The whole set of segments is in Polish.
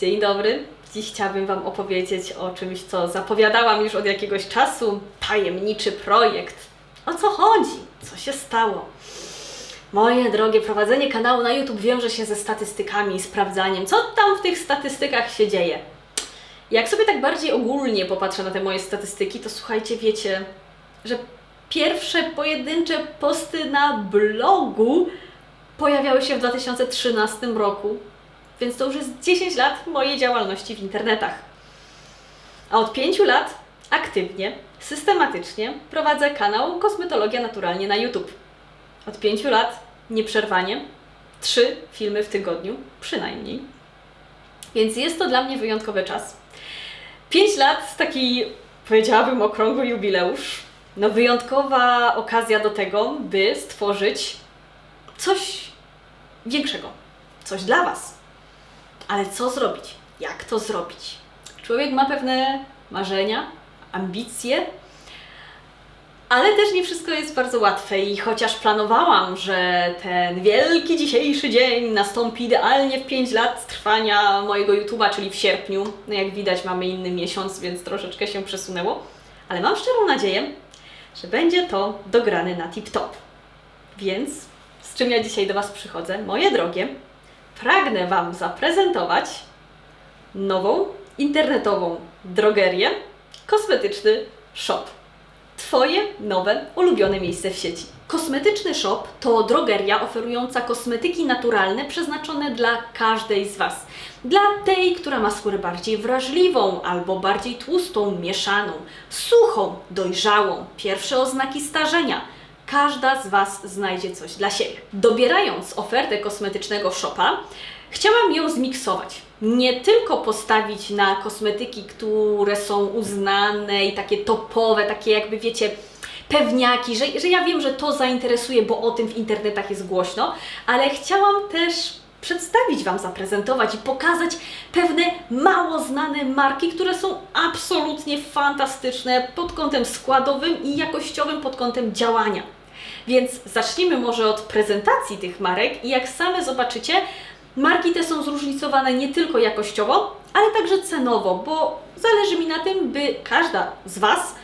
Dzień dobry. Dziś chciałabym Wam opowiedzieć o czymś, co zapowiadałam już od jakiegoś czasu. Tajemniczy projekt. O co chodzi? Co się stało? Moje drogie, prowadzenie kanału na YouTube wiąże się ze statystykami i sprawdzaniem, co tam w tych statystykach się dzieje. Jak sobie tak bardziej ogólnie popatrzę na te moje statystyki, to słuchajcie, wiecie, że pierwsze pojedyncze posty na blogu pojawiały się w 2013 roku, więc to już jest 10 lat mojej działalności w internetach. A od 5 lat aktywnie, systematycznie prowadzę kanał Kosmetologia Naturalnie na YouTube. Od 5 lat nieprzerwanie, 3 filmy w tygodniu przynajmniej. Więc jest to dla mnie wyjątkowy czas. 5 lat, taki powiedziałabym okrągły jubileusz. No wyjątkowa okazja do tego, by stworzyć coś większego, coś dla Was. Ale co zrobić? Jak to zrobić? Człowiek ma pewne marzenia, ambicje, ale też nie wszystko jest bardzo łatwe i chociaż planowałam, że ten wielki dzisiejszy dzień nastąpi idealnie w 5 lat trwania mojego YouTube'a, czyli w sierpniu, no jak widać mamy inny miesiąc, więc troszeczkę się przesunęło, ale mam szczerą nadzieję, że będzie to dograne na tip-top. Więc z czym ja dzisiaj do Was przychodzę? Moje drogie, pragnę Wam zaprezentować nową internetową drogerię, kosmetyczny shop. Twoje nowe, ulubione miejsce w sieci. Kosmetyczny shop to drogeria oferująca kosmetyki naturalne przeznaczone dla każdej z Was. Dla tej, która ma skórę bardziej wrażliwą albo bardziej tłustą, mieszaną, suchą, dojrzałą, pierwsze oznaki starzenia. Każda z Was znajdzie coś dla siebie. Dobierając ofertę kosmetycznego shopa, chciałam ją zmiksować. Nie tylko postawić na kosmetyki, które są uznane i takie topowe, takie jakby wiecie, pewniaki, że, że ja wiem, że to zainteresuje, bo o tym w internetach jest głośno, ale chciałam też przedstawić Wam, zaprezentować i pokazać pewne mało znane marki, które są absolutnie fantastyczne pod kątem składowym i jakościowym pod kątem działania. Więc zacznijmy może od prezentacji tych marek i jak same zobaczycie, marki te są zróżnicowane nie tylko jakościowo, ale także cenowo, bo zależy mi na tym, by każda z Was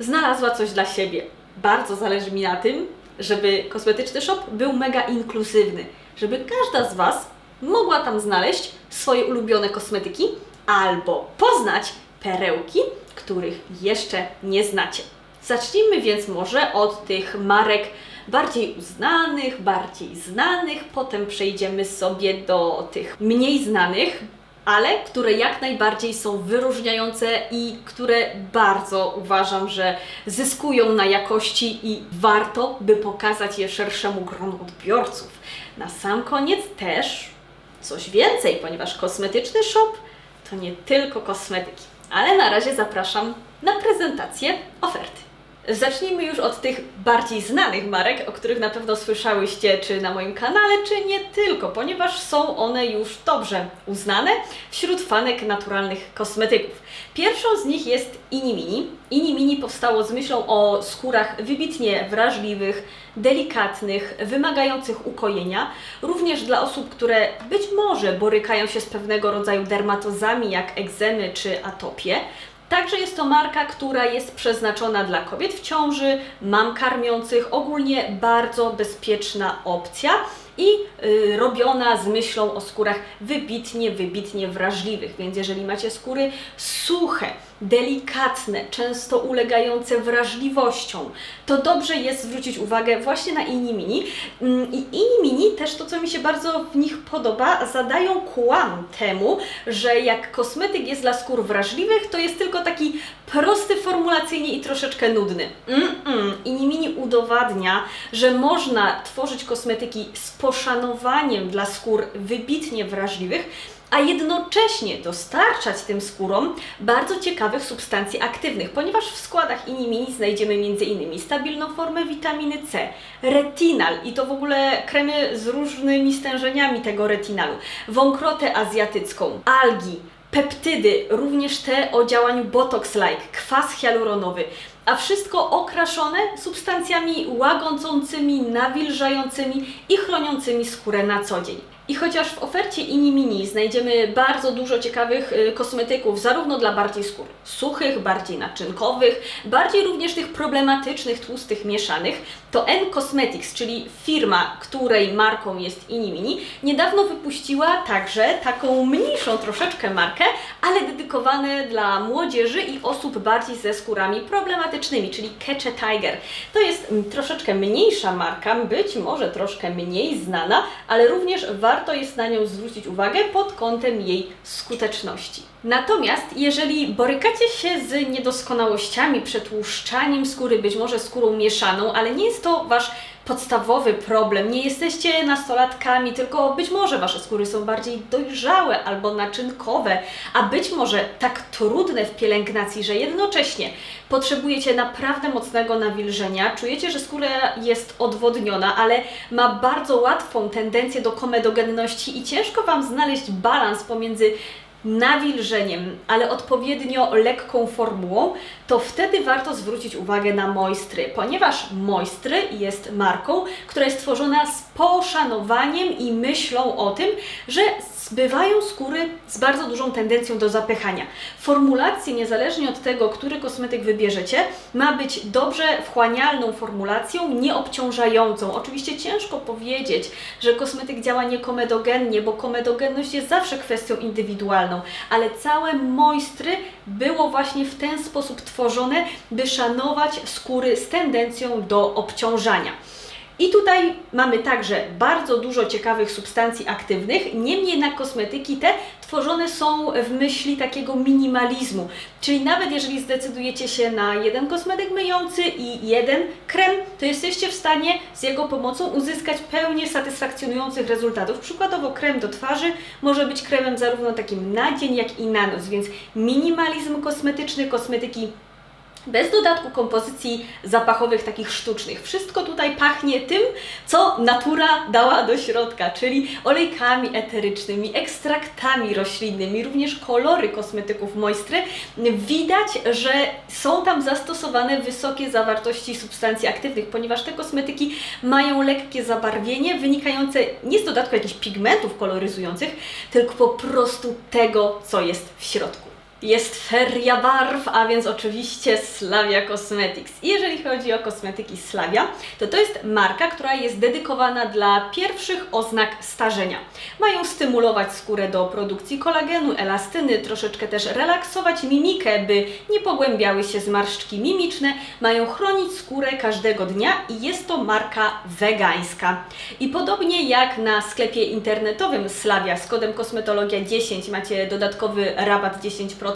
znalazła coś dla siebie. Bardzo zależy mi na tym, żeby kosmetyczny shop był mega inkluzywny, żeby każda z Was mogła tam znaleźć swoje ulubione kosmetyki albo poznać perełki, których jeszcze nie znacie. Zacznijmy więc może od tych marek bardziej uznanych, bardziej znanych, potem przejdziemy sobie do tych mniej znanych, ale które jak najbardziej są wyróżniające i które bardzo uważam, że zyskują na jakości i warto, by pokazać je szerszemu gronu odbiorców. Na sam koniec też coś więcej, ponieważ kosmetyczny shop to nie tylko kosmetyki. Ale na razie zapraszam na prezentację oferty. Zacznijmy już od tych bardziej znanych marek, o których na pewno słyszałyście czy na moim kanale, czy nie tylko, ponieważ są one już dobrze uznane wśród fanek naturalnych kosmetyków. Pierwszą z nich jest Inimini. Inimini powstało z myślą o skórach wybitnie wrażliwych, delikatnych, wymagających ukojenia, również dla osób, które być może borykają się z pewnego rodzaju dermatozami jak egzemy czy atopie. Także jest to marka, która jest przeznaczona dla kobiet w ciąży, mam karmiących, ogólnie bardzo bezpieczna opcja i y, robiona z myślą o skórach wybitnie, wybitnie wrażliwych. Więc jeżeli macie skóry suche, delikatne, często ulegające wrażliwością, to dobrze jest zwrócić uwagę właśnie na Inimini. Mm, I Inimini też to, co mi się bardzo w nich podoba, zadają kłam temu, że jak kosmetyk jest dla skór wrażliwych, to jest tylko taki prosty formulacyjnie i troszeczkę nudny. Mm-mm. Inimini udowadnia, że można tworzyć kosmetyki z poszanowaniem dla skór wybitnie wrażliwych, a jednocześnie dostarczać tym skórom bardzo ciekawych substancji aktywnych, ponieważ w składach Inimini znajdziemy m.in. stabilną formę witaminy C, retinal i to w ogóle kremy z różnymi stężeniami tego retinalu, wąkrotę azjatycką, algi, peptydy, również te o działaniu botox-like, kwas hialuronowy, a wszystko okraszone substancjami łagodzącymi, nawilżającymi i chroniącymi skórę na co dzień. I chociaż w ofercie Ini Mini znajdziemy bardzo dużo ciekawych y, kosmetyków, zarówno dla bardziej skór suchych, bardziej naczynkowych, bardziej również tych problematycznych, tłustych, mieszanych, to N Cosmetics, czyli firma, której marką jest Ini Mini, niedawno wypuściła także taką mniejszą troszeczkę markę, ale dedykowane dla młodzieży i osób bardziej ze skórami problematycznymi, czyli Catch a Tiger. To jest mm, troszeczkę mniejsza marka, być może troszkę mniej znana, ale również warto jest na nią zwrócić uwagę pod kątem jej skuteczności. Natomiast jeżeli borykacie się z niedoskonałościami, przetłuszczaniem skóry, być może skórą mieszaną, ale nie jest to Wasz podstawowy problem. Nie jesteście nastolatkami, tylko być może Wasze skóry są bardziej dojrzałe albo naczynkowe, a być może tak trudne w pielęgnacji, że jednocześnie potrzebujecie naprawdę mocnego nawilżenia, czujecie, że skóra jest odwodniona, ale ma bardzo łatwą tendencję do komedogenności i ciężko Wam znaleźć balans pomiędzy nawilżeniem, ale odpowiednio lekką formułą, to wtedy warto zwrócić uwagę na Moistry, ponieważ Moistry jest marką, która jest tworzona z poszanowaniem i myślą o tym, że zbywają skóry z bardzo dużą tendencją do zapychania. Formulacje, niezależnie od tego, który kosmetyk wybierzecie, ma być dobrze wchłanialną formulacją, nieobciążającą. Oczywiście ciężko powiedzieć, że kosmetyk działa niekomedogennie, bo komedogenność jest zawsze kwestią indywidualną, ale całe moistry było właśnie w ten sposób tworzone, by szanować skóry z tendencją do obciążania. I tutaj mamy także bardzo dużo ciekawych substancji aktywnych, niemniej na kosmetyki te tworzone są w myśli takiego minimalizmu. Czyli nawet jeżeli zdecydujecie się na jeden kosmetyk myjący i jeden krem, to jesteście w stanie z jego pomocą uzyskać pełnię satysfakcjonujących rezultatów. Przykładowo krem do twarzy może być kremem zarówno takim na dzień, jak i na noc, więc minimalizm kosmetyczny, kosmetyki bez dodatku kompozycji zapachowych takich sztucznych. Wszystko tutaj pachnie tym, co natura dała do środka, czyli olejkami eterycznymi, ekstraktami roślinnymi, również kolory kosmetyków Moistry. Widać, że są tam zastosowane wysokie zawartości substancji aktywnych, ponieważ te kosmetyki mają lekkie zabarwienie wynikające nie z dodatku jakichś pigmentów koloryzujących, tylko po prostu tego, co jest w środku. Jest feria barw, a więc oczywiście Slavia Cosmetics. I jeżeli chodzi o kosmetyki Slavia, to to jest marka, która jest dedykowana dla pierwszych oznak starzenia. Mają stymulować skórę do produkcji kolagenu, elastyny, troszeczkę też relaksować mimikę, by nie pogłębiały się zmarszczki mimiczne. Mają chronić skórę każdego dnia i jest to marka wegańska. I podobnie jak na sklepie internetowym Slavia z kodem kosmetologia 10 macie dodatkowy rabat 10%,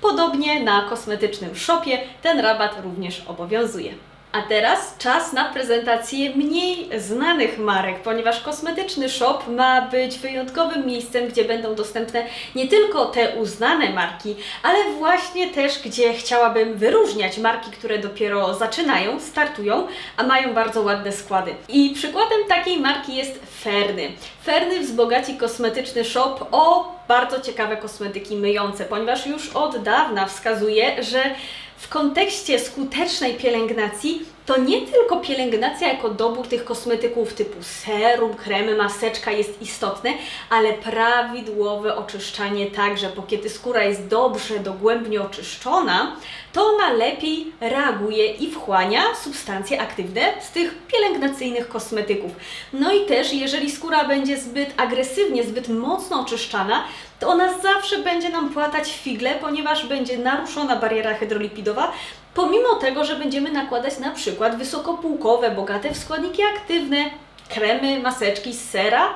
Podobnie na kosmetycznym shopie ten rabat również obowiązuje. A teraz czas na prezentację mniej znanych marek, ponieważ kosmetyczny shop ma być wyjątkowym miejscem, gdzie będą dostępne nie tylko te uznane marki, ale właśnie też, gdzie chciałabym wyróżniać marki, które dopiero zaczynają, startują, a mają bardzo ładne składy. I przykładem takiej marki jest Ferny. Ferny wzbogaci kosmetyczny shop o bardzo ciekawe kosmetyki myjące, ponieważ już od dawna wskazuje, że w kontekście skutecznej pielęgnacji to nie tylko pielęgnacja jako dobór tych kosmetyków typu serum, kremy, maseczka jest istotne, ale prawidłowe oczyszczanie także, bo kiedy skóra jest dobrze, dogłębnie oczyszczona, to ona lepiej reaguje i wchłania substancje aktywne z tych pielęgnacyjnych kosmetyków. No i też, jeżeli skóra będzie zbyt agresywnie, zbyt mocno oczyszczana, to ona zawsze będzie nam płatać figle, ponieważ będzie naruszona bariera hydrolipidowa, pomimo tego, że będziemy nakładać na przykład wysokopółkowe, bogate w składniki aktywne, kremy, maseczki z sera.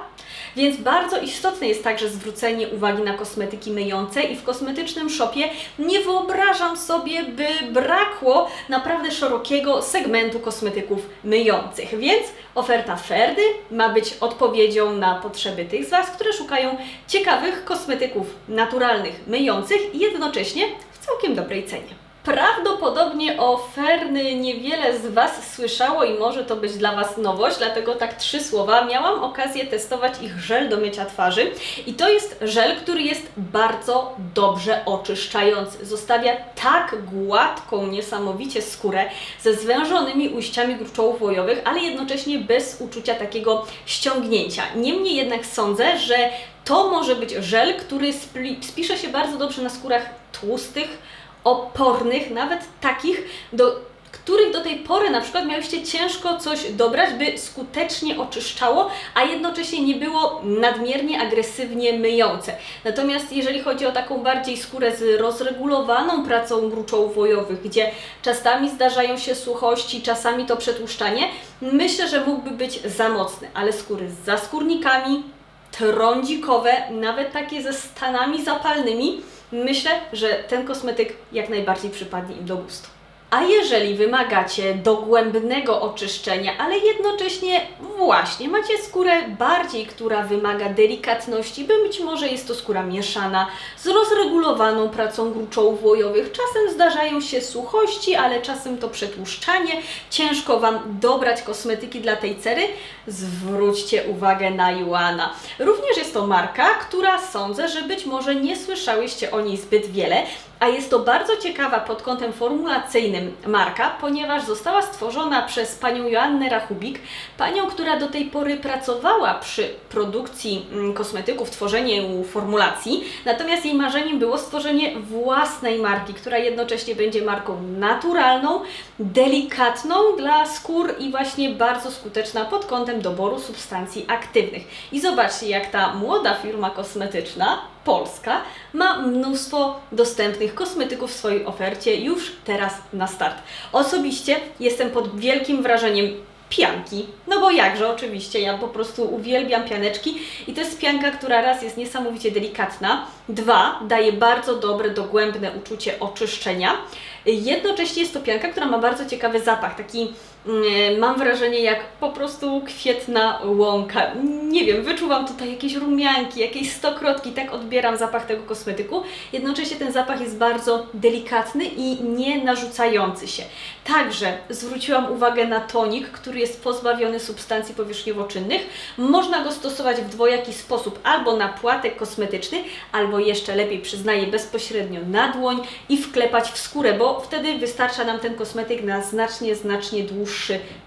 Więc bardzo istotne jest także zwrócenie uwagi na kosmetyki myjące i w kosmetycznym shopie nie wyobrażam sobie, by brakło naprawdę szerokiego segmentu kosmetyków myjących. Więc oferta Ferdy ma być odpowiedzią na potrzeby tych z Was, które szukają ciekawych kosmetyków naturalnych, myjących i jednocześnie w całkiem dobrej cenie. Prawdopodobnie o Ferny niewiele z Was słyszało i może to być dla Was nowość, dlatego tak trzy słowa. Miałam okazję testować ich żel do mycia twarzy i to jest żel, który jest bardzo dobrze oczyszczający. Zostawia tak gładką, niesamowicie skórę ze zwężonymi ujściami gruczołów łojowych, ale jednocześnie bez uczucia takiego ściągnięcia. Niemniej jednak sądzę, że to może być żel, który spisze się bardzo dobrze na skórach tłustych, opornych, nawet takich, do których do tej pory na przykład miałyście ciężko coś dobrać, by skutecznie oczyszczało, a jednocześnie nie było nadmiernie agresywnie myjące. Natomiast jeżeli chodzi o taką bardziej skórę z rozregulowaną pracą gruczołów wojowych, gdzie czasami zdarzają się suchości, czasami to przetłuszczanie, myślę, że mógłby być za mocny, ale skóry z zaskórnikami, trądzikowe, nawet takie ze stanami zapalnymi, myślę, że ten kosmetyk jak najbardziej przypadnie im do gustu. A jeżeli wymagacie dogłębnego oczyszczenia, ale jednocześnie właśnie macie skórę bardziej, która wymaga delikatności, by być może jest to skóra mieszana z rozregulowaną pracą gruczołów łojowych. Czasem zdarzają się suchości, ale czasem to przetłuszczanie. Ciężko Wam dobrać kosmetyki dla tej cery. Zwróćcie uwagę na Juana. Również jest to marka, która sądzę, że być może nie słyszałyście o niej zbyt wiele, a jest to bardzo ciekawa pod kątem formulacyjnym marka, ponieważ została stworzona przez panią Joannę Rachubik, panią, która do tej pory pracowała przy produkcji mm, kosmetyków, tworzeniu formulacji, natomiast jej marzeniem było stworzenie własnej marki, która jednocześnie będzie marką naturalną, delikatną dla skór i właśnie bardzo skuteczna pod kątem doboru substancji aktywnych. I zobaczcie, jak ta młoda firma kosmetyczna Polska ma mnóstwo dostępnych kosmetyków w swojej ofercie już teraz na start. Osobiście jestem pod wielkim wrażeniem pianki. No bo jakże, oczywiście, ja po prostu uwielbiam pianeczki i to jest pianka, która raz jest niesamowicie delikatna, dwa daje bardzo dobre, dogłębne uczucie oczyszczenia. Jednocześnie jest to pianka, która ma bardzo ciekawy zapach, taki mam wrażenie jak po prostu kwietna łąka. Nie wiem, wyczuwam tutaj jakieś rumianki, jakieś stokrotki, tak odbieram zapach tego kosmetyku. Jednocześnie ten zapach jest bardzo delikatny i nie narzucający się. Także zwróciłam uwagę na tonik, który jest pozbawiony substancji powierzchniowo-czynnych. Można go stosować w dwojaki sposób, albo na płatek kosmetyczny, albo jeszcze lepiej przyznaję bezpośrednio na dłoń i wklepać w skórę, bo wtedy wystarcza nam ten kosmetyk na znacznie, znacznie dłuższy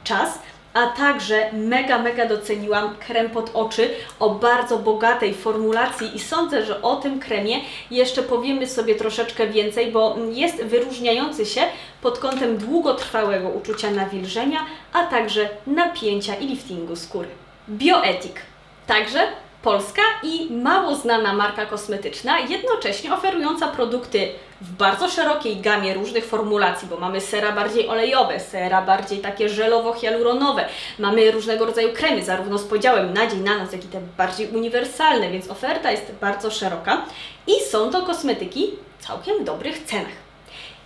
czas a także mega, mega doceniłam krem pod oczy o bardzo bogatej formulacji i sądzę, że o tym kremie jeszcze powiemy sobie troszeczkę więcej, bo jest wyróżniający się pod kątem długotrwałego uczucia nawilżenia, a także napięcia i liftingu skóry. Bioetik. Także polska i mało znana marka kosmetyczna, jednocześnie oferująca produkty w bardzo szerokiej gamie różnych formulacji, bo mamy sera bardziej olejowe, sera bardziej takie żelowo-hialuronowe, mamy różnego rodzaju kremy, zarówno z podziałem na dzień, na noc, jak i te bardziej uniwersalne, więc oferta jest bardzo szeroka i są to kosmetyki w całkiem dobrych cenach.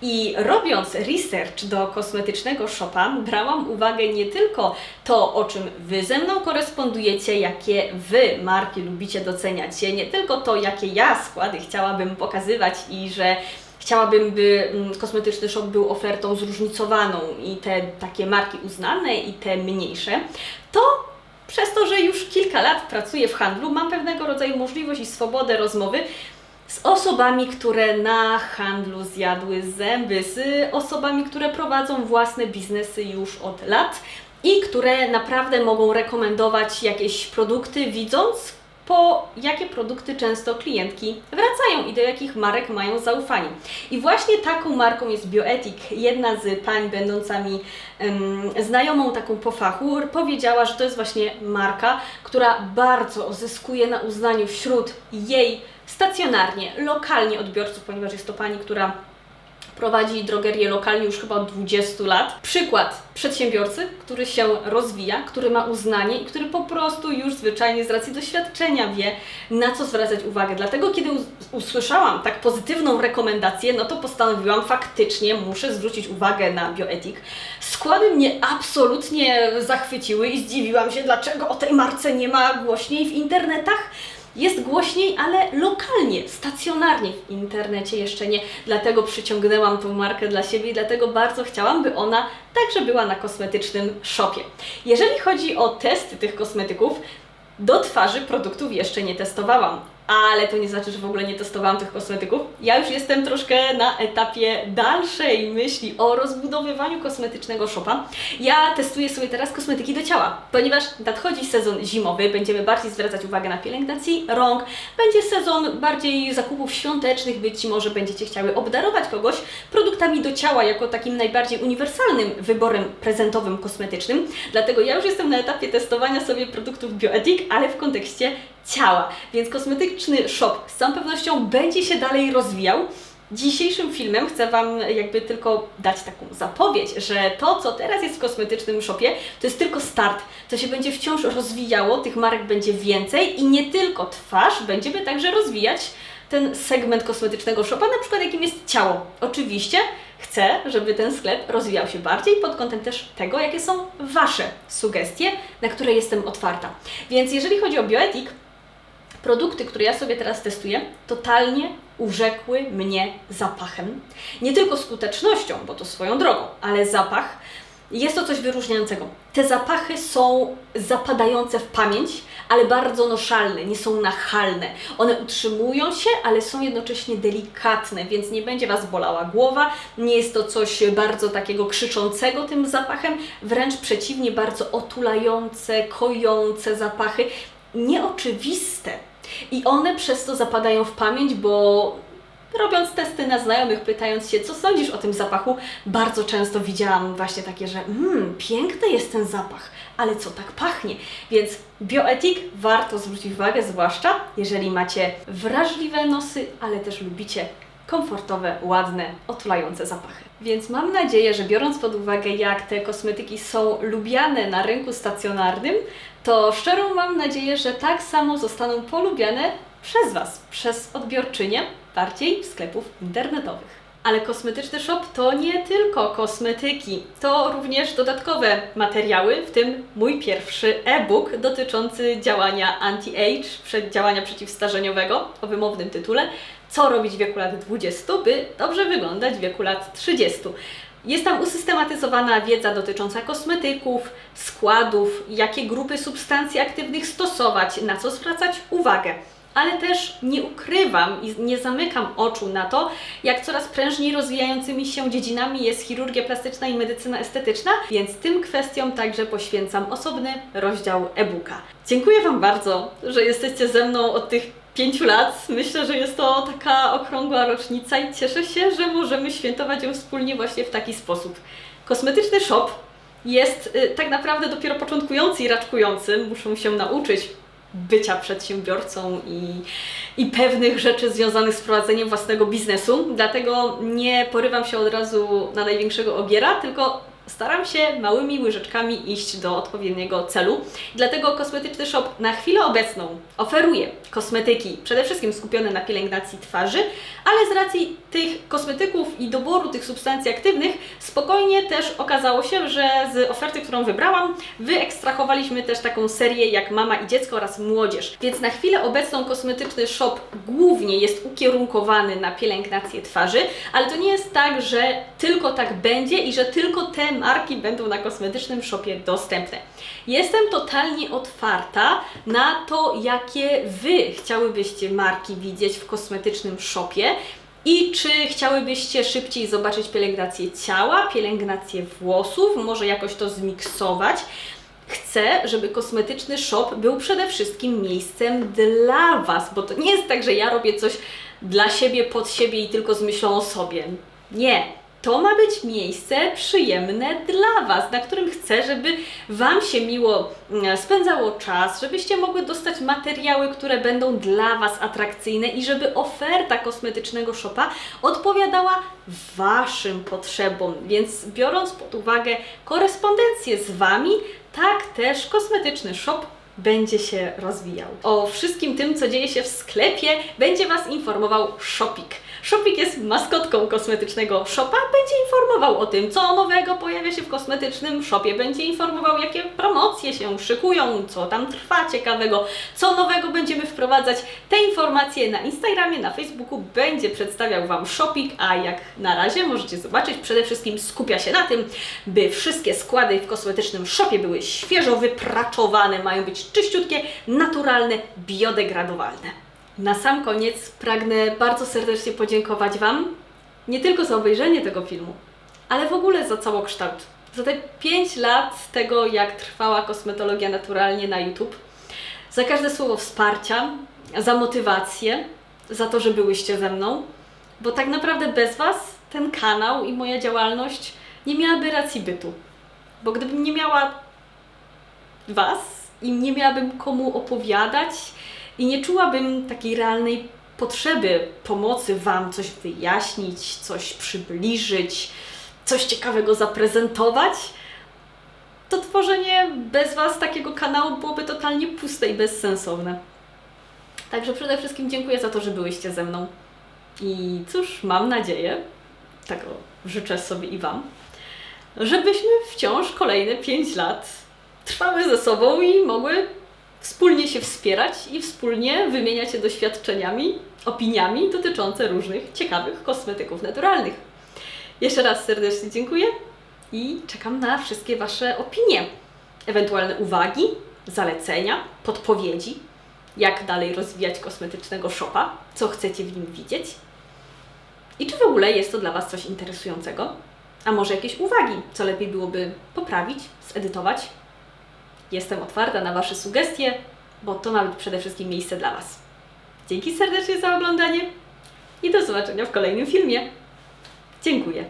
I robiąc research do kosmetycznego shopa, brałam uwagę nie tylko to, o czym Wy ze mną korespondujecie, jakie Wy marki lubicie doceniać, nie tylko to, jakie ja składy chciałabym pokazywać i że chciałabym, by mm, kosmetyczny shop był ofertą zróżnicowaną i te takie marki uznane i te mniejsze, to przez to, że już kilka lat pracuję w handlu, mam pewnego rodzaju możliwość i swobodę rozmowy z osobami, które na handlu zjadły zęby, z osobami, które prowadzą własne biznesy już od lat i które naprawdę mogą rekomendować jakieś produkty, widząc, po jakie produkty często klientki wracają i do jakich marek mają zaufanie. I właśnie taką marką jest Bioetik. Jedna z pań będąca mi um, znajomą taką po fachu powiedziała, że to jest właśnie marka, która bardzo zyskuje na uznaniu wśród jej stacjonarnie, lokalnie odbiorców, ponieważ jest to pani, która prowadzi drogerię lokalnie już chyba od 20 lat. Przykład przedsiębiorcy, który się rozwija, który ma uznanie i który po prostu już zwyczajnie z racji doświadczenia wie, na co zwracać uwagę. Dlatego, kiedy usłyszałam tak pozytywną rekomendację, no to postanowiłam faktycznie, muszę zwrócić uwagę na bioetik. Składy mnie absolutnie zachwyciły i zdziwiłam się, dlaczego o tej marce nie ma głośniej w internetach. Jest głośniej, ale lokalnie, stacjonarnie. W internecie jeszcze nie. Dlatego przyciągnęłam tą markę dla siebie i dlatego bardzo chciałam, by ona także była na kosmetycznym shopie. Jeżeli chodzi o testy tych kosmetyków, do twarzy produktów jeszcze nie testowałam, ale to nie znaczy, że w ogóle nie testowałam tych kosmetyków. Ja już jestem troszkę na etapie dalszej myśli o rozbudowywaniu kosmetycznego shopa. Ja testuję sobie teraz kosmetyki do ciała, ponieważ nadchodzi sezon zimowy, będziemy bardziej zwracać uwagę na pielęgnację rąk, będzie sezon bardziej zakupów świątecznych, być może będziecie chciały obdarować kogoś produktami do ciała jako takim najbardziej uniwersalnym wyborem prezentowym kosmetycznym. Dlatego ja już jestem na etapie testowania sobie produktów Bioetic, ale w kontekście ciała. Więc kosmetyczny shop z całą pewnością będzie się dalej rozwijał. Dzisiejszym filmem chcę Wam jakby tylko dać taką zapowiedź, że to, co teraz jest w kosmetycznym shopie, to jest tylko start. To się będzie wciąż rozwijało, tych marek będzie więcej i nie tylko twarz, będziemy także rozwijać ten segment kosmetycznego shopa, na przykład jakim jest ciało. Oczywiście chcę, żeby ten sklep rozwijał się bardziej pod kątem też tego, jakie są Wasze sugestie, na które jestem otwarta. Więc jeżeli chodzi o bioetik, produkty, które ja sobie teraz testuję, totalnie urzekły mnie zapachem. Nie tylko skutecznością, bo to swoją drogą, ale zapach jest to coś wyróżniającego. Te zapachy są zapadające w pamięć, ale bardzo noszalne, nie są nachalne. One utrzymują się, ale są jednocześnie delikatne, więc nie będzie Was bolała głowa, nie jest to coś bardzo takiego krzyczącego tym zapachem, wręcz przeciwnie, bardzo otulające, kojące zapachy, nieoczywiste. I one przez to zapadają w pamięć, bo robiąc testy na znajomych, pytając się, co sądzisz o tym zapachu, bardzo często widziałam właśnie takie, że mmm, piękny jest ten zapach, ale co tak pachnie? Więc bioetik warto zwrócić uwagę, zwłaszcza jeżeli macie wrażliwe nosy, ale też lubicie komfortowe, ładne, otulające zapachy. Więc mam nadzieję, że biorąc pod uwagę, jak te kosmetyki są lubiane na rynku stacjonarnym, to szczerą mam nadzieję, że tak samo zostaną polubiane przez Was, przez odbiorczynie, bardziej sklepów internetowych. Ale kosmetyczny shop to nie tylko kosmetyki, to również dodatkowe materiały, w tym mój pierwszy e-book dotyczący działania anti-age, działania przeciwstarzeniowego o wymownym tytule Co robić w wieku lat 20, by dobrze wyglądać w wieku lat 30. Jest tam usystematyzowana wiedza dotycząca kosmetyków, składów, jakie grupy substancji aktywnych stosować, na co zwracać uwagę ale też nie ukrywam i nie zamykam oczu na to, jak coraz prężniej rozwijającymi się dziedzinami jest chirurgia plastyczna i medycyna estetyczna, więc tym kwestiom także poświęcam osobny rozdział e-booka. Dziękuję Wam bardzo, że jesteście ze mną od tych pięciu lat. Myślę, że jest to taka okrągła rocznica i cieszę się, że możemy świętować ją wspólnie właśnie w taki sposób. Kosmetyczny shop jest y, tak naprawdę dopiero początkujący i raczkujący, muszą się nauczyć bycia przedsiębiorcą i, i pewnych rzeczy związanych z prowadzeniem własnego biznesu. Dlatego nie porywam się od razu na największego ogiera, tylko staram się małymi łyżeczkami iść do odpowiedniego celu. Dlatego kosmetyczny shop na chwilę obecną oferuje kosmetyki przede wszystkim skupione na pielęgnacji twarzy, ale z racji tych kosmetyków i doboru tych substancji aktywnych spokojnie też okazało się, że z oferty, którą wybrałam, wyekstrahowaliśmy też taką serię jak Mama i Dziecko oraz Młodzież. Więc na chwilę obecną kosmetyczny shop głównie jest ukierunkowany na pielęgnację twarzy, ale to nie jest tak, że tylko tak będzie i że tylko te marki będą na kosmetycznym shopie dostępne. Jestem totalnie otwarta na to, jakie Wy chciałybyście marki widzieć w kosmetycznym shopie. I czy chciałybyście szybciej zobaczyć pielęgnację ciała, pielęgnację włosów, może jakoś to zmiksować? Chcę, żeby kosmetyczny shop był przede wszystkim miejscem dla Was, bo to nie jest tak, że ja robię coś dla siebie, pod siebie i tylko z myślą o sobie. Nie, to ma być miejsce przyjemne dla Was, na którym chcę, żeby Wam się miło mm, spędzało czas, żebyście mogły dostać materiały, które będą dla Was atrakcyjne i żeby oferta kosmetycznego shopa odpowiadała Waszym potrzebom. Więc biorąc pod uwagę korespondencję z Wami, tak też kosmetyczny shop będzie się rozwijał. O wszystkim tym, co dzieje się w sklepie, będzie Was informował Shopik. Shopik jest maskotką kosmetycznego shopa, będzie informował o tym, co nowego pojawia się w kosmetycznym shopie, będzie informował, jakie promocje się szykują, co tam trwa ciekawego, co nowego będziemy wprowadzać. Te informacje na Instagramie, na Facebooku będzie przedstawiał Wam Shopik, a jak na razie możecie zobaczyć, przede wszystkim skupia się na tym, by wszystkie składy w kosmetycznym shopie były świeżo wypraczowane, mają być czyściutkie, naturalne, biodegradowalne. Na sam koniec pragnę bardzo serdecznie podziękować Wam nie tylko za obejrzenie tego filmu, ale w ogóle za całokształt. Za te 5 lat tego, jak trwała kosmetologia naturalnie na YouTube. Za każde słowo wsparcia, za motywację, za to, że byłyście ze mną, bo tak naprawdę bez Was ten kanał i moja działalność nie miałaby racji bytu. Bo gdybym nie miała Was i nie miałabym komu opowiadać i nie czułabym takiej realnej potrzeby pomocy Wam coś wyjaśnić, coś przybliżyć, coś ciekawego zaprezentować, to tworzenie bez Was takiego kanału byłoby totalnie puste i bezsensowne. Także przede wszystkim dziękuję za to, że byłyście ze mną. I cóż, mam nadzieję, tego życzę sobie i Wam, żebyśmy wciąż kolejne 5 lat trwały ze sobą i mogły wspólnie się wspierać i wspólnie wymieniać się doświadczeniami, opiniami dotyczące różnych ciekawych kosmetyków naturalnych. Jeszcze raz serdecznie dziękuję i czekam na wszystkie Wasze opinie, ewentualne uwagi, zalecenia, podpowiedzi, jak dalej rozwijać kosmetycznego shopa, co chcecie w nim widzieć i czy w ogóle jest to dla Was coś interesującego, a może jakieś uwagi, co lepiej byłoby poprawić, zedytować. Jestem otwarta na Wasze sugestie, bo to ma być przede wszystkim miejsce dla Was. Dzięki serdecznie za oglądanie i do zobaczenia w kolejnym filmie. Dziękuję.